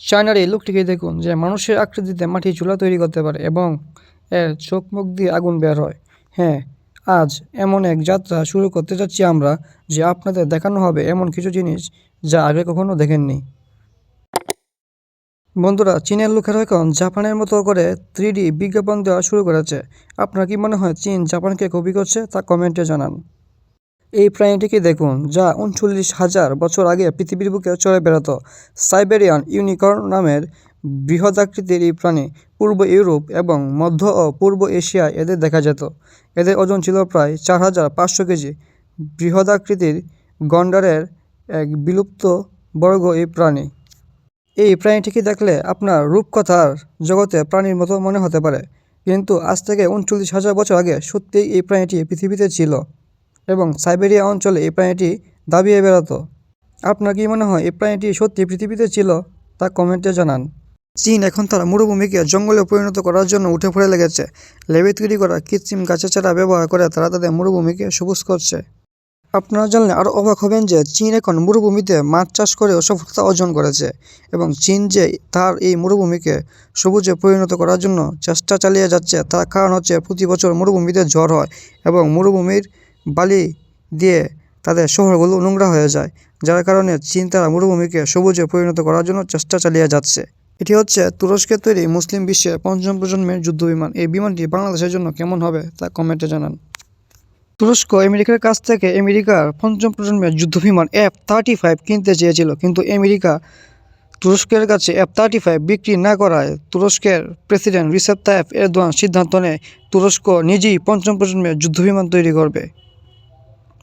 চায়নার এই লোকটিকে দেখুন যে মানুষের আকৃতিতে মাটি চুলা তৈরি করতে পারে এবং এর চোখ মুখ দিয়ে আগুন বের হয়। হ্যাঁ আজ এমন এক যাত্রা শুরু করতে যাচ্ছি আমরা যে আপনাদের দেখানো হবে এমন কিছু জিনিস যা আগে কখনো দেখেননি। বন্ধুরা, চীনের লোকেরা এখন জাপানের মতো করে থ্রি বিজ্ঞাপন দেওয়া শুরু করেছে। আপনার কি মনে হয় চীন জাপানকে কপি করছে তা কমেন্টে জানান। এই প্রাণীটিকে দেখুন, যা উনচল্লিশ হাজার বছর আগে পৃথিবীর বুকে চড়ে বেড়াতো। সাইবেরিয়ান ইউনিকর্ন নামের বৃহদাকৃতির এই প্রাণী পূর্ব ইউরোপ এবং মধ্য ও পূর্ব এশিয়ায় এদের দেখা যেত। এদের ওজন ছিল প্রায় চার হাজার পাঁচশো কেজি। বৃহদাকৃতির গন্ডারের এক বিলুপ্ত বর্গ এই প্রাণী। এই প্রাণীটিকে দেখলে আপনার রূপকথার জগতে প্রাণীর মতো মনে হতে পারে। কিন্তু আজ থেকে উনচল্লিশ হাজার বছর আগে সত্যিই এই প্রাণীটি পৃথিবীতে ছিল। এবং সাইবেরিয়া অঞ্চলে এই প্রাণীটি দাবিয়ে বেড়াতো। আপনার কি মনে হয় এই প্রাণীটি সত্যি পৃথিবীতে ছিল? তা কমেন্টে জানান। চীন এখন তার মরুভূমিকে জঙ্গলে পরিণত করার জন্য উঠে পড়ে লেগেছে। লেবে তৈরি করা কৃত্রিম গাছের চারা ব্যবহার করে তারা তাদের মরুভূমিকে সবুজ করছে। আপনারা জানলে আরও অবাক হবেন যে চীন এখন মরুভূমিতে মাছ চাষ করেও সফলতা অর্জন করেছে এবং চীন যে তার এই মরুভূমিকে সবুজে পরিণত করার জন্য চেষ্টা চালিয়ে যাচ্ছে, তার কারণ হচ্ছে প্রতি বছর মরুভূমিতে ঝড় হয় এবং মরুভূমির বালি দিয়ে তাদের শহরগুলো নোংরা হয়ে যায়, যার কারণে চীন তারা মরুভূমিকে সবুজে পরিণত করার জন্য চেষ্টা চালিয়ে যাচ্ছে। এটি হচ্ছে তুরস্কের তৈরি মুসলিম বিশ্বের পঞ্চম প্রজন্মের যুদ্ধ বিমান এই বিমানটি বাংলাদেশের জন্য কেমন হবে তা কমেন্টে জানান। তুরস্ক আমেরিকার কাছ থেকে আমেরিকার পঞ্চম প্রজন্মের যুদ্ধ বিমান এফ থার্টি ফাইভ কিনতে চেয়েছিল, কিন্তু আমেরিকা তুরস্কের কাছে এফ থার্টি ফাইভ বিক্রি না করায় তুরস্কের প্রেসিডেন্ট রিসেপ তায়েফ এরদোয়ান সিদ্ধান্ত নেয় তুরস্ক নিজেই পঞ্চম প্রজন্মের যুদ্ধবিমান তৈরি করবে।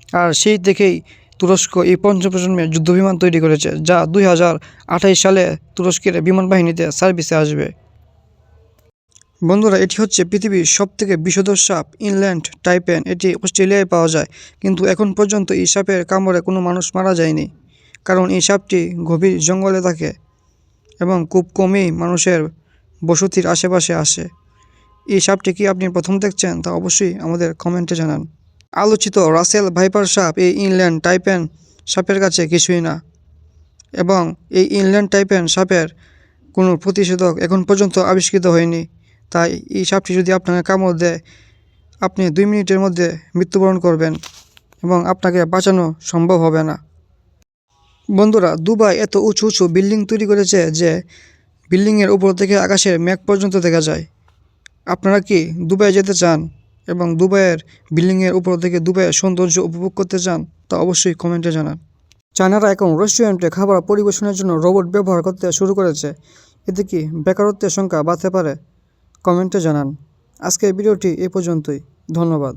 আর সেই থেকেই তুরস্ক এই পঞ্চম প্রজন্মের যুদ্ধবিমান তৈরি করেছে, যা দুই সালে তুরস্কের বিমান বাহিনীতে সার্ভিসে আসবে। বন্ধুরা, এটি হচ্ছে পৃথিবীর সবথেকে বিষধর সাপ, ইনল্যান্ড, টাইপেন, এটি অস্ট্রেলিয়ায় পাওয়া যায়। কিন্তু এখন পর্যন্ত এই সাপের কামড়ে কোনো মানুষ মারা যায়নি, কারণ এই সাপটি গভীর জঙ্গলে থাকে এবং খুব কমই মানুষের বসতির আশেপাশে আসে। এই সাপটি কি আপনি প্রথম দেখছেন তা অবশ্যই আমাদের কমেন্টে জানান। আলোচিত রাসেল ভাইপার সাপ এই ইনল্যান্ড টাইপেন সাপের কাছে কিছুই না। এবং এই ইনল্যান্ড টাইপেন সাপের কোনো প্রতিষেধক এখন পর্যন্ত আবিষ্কৃত হয়নি। তাই এই সাপটি যদি আপনাকে কামড় দেয়, আপনি দুই মিনিটের মধ্যে মৃত্যুবরণ করবেন এবং আপনাকে বাঁচানো সম্ভব হবে না। বন্ধুরা, দুবাই এত উঁচু উঁচু বিল্ডিং তৈরি করেছে যে বিল্ডিংয়ের উপর থেকে আকাশের মেঘ পর্যন্ত দেখা যায়। আপনারা কি দুবাই যেতে চান? এবং দুবাইয়ের বিল্ডিংয়ের উপর থেকে দুবাইয়ের সৌন্দর্য উপভোগ করতে চান, তা অবশ্যই কমেন্টে জানান। চায়নারা এখন রেস্টুরেন্টে খাবার পরিবেশনের জন্য রোবট ব্যবহার করতে শুরু করেছে। এতে কি বেকারত্বের সংখ্যা বাড়তে পারে? কমেন্টে জানান। আজকের ভিডিওটি এ পর্যন্তই। ধন্যবাদ।